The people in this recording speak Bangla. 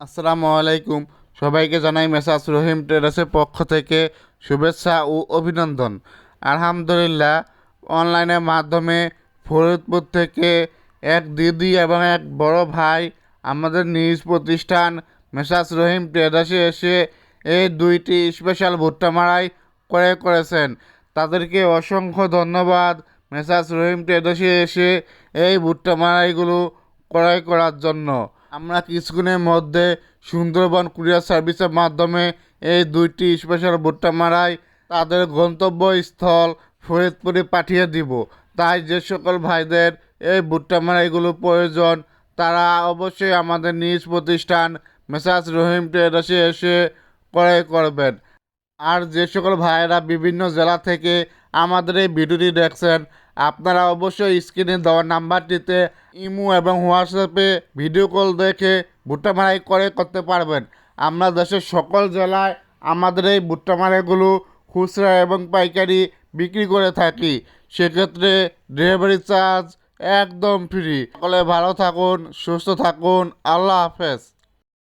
আসসালামু আলাইকুম। সবাইকে জানাই মেসাজ রহিম ট্রেডার্সের পক্ষ থেকে শুভেচ্ছা ও অভিনন্দন। আলহামদুলিল্লাহ, অনলাইনের মাধ্যমে ফরিদপুর থেকে এক দিদি এবং এক বড় ভাই আমাদের নিজ প্রতিষ্ঠান মেসাজ রহিম ট্রেডার্সে এসে এই দুইটি স্পেশাল ভুট্টা মারাই করে করেছেন। তাদেরকে অসংখ্য ধন্যবাদ মেসাজ রহিম ট্রেডার্সে এসে এই ভুট্টা মারাইগুলো ক্রয় করার জন্য। আমরা কিছুক্ষণের মধ্যে সুন্দরবন কুরিয়ার সার্ভিসের মাধ্যমে এই দুইটি স্পেশাল ভুট্টা মারাই তাদের গন্তব্যস্থল ফরিদপুরে পাঠিয়ে দিব। তাই যে সকল ভাইদের এই ভুট্টা মারাইগুলো প্রয়োজন, তারা অবশ্যই আমাদের নিজ প্রতিষ্ঠান মেসাজ রহিম ট্রেডার্সে এসে ক্রয় করবেন। আর যে সকল ভাইয়েরা বিভিন্ন জেলা থেকে আমাদের এই ভিডিওটি দেখছেন আপনারা অবশ্যই স্ক্রিনে দেওয়া নাম্বারটিতে ইমো এবং হোয়াটসঅ্যাপে ভিডিও কল দেখে ভুট্টা মারাই করে করতে পারবেন। আমরা দেশের সকল জেলায় আমাদের এই ভুট্টা মারাইগুলো খুচরা এবং পাইকারি বিক্রি করে থাকি। সেক্ষেত্রে ডেলিভারি চার্জ একদম ফ্রি সকলে ভালো থাকুন, সুস্থ থাকুন, আল্লাহ হাফেজ।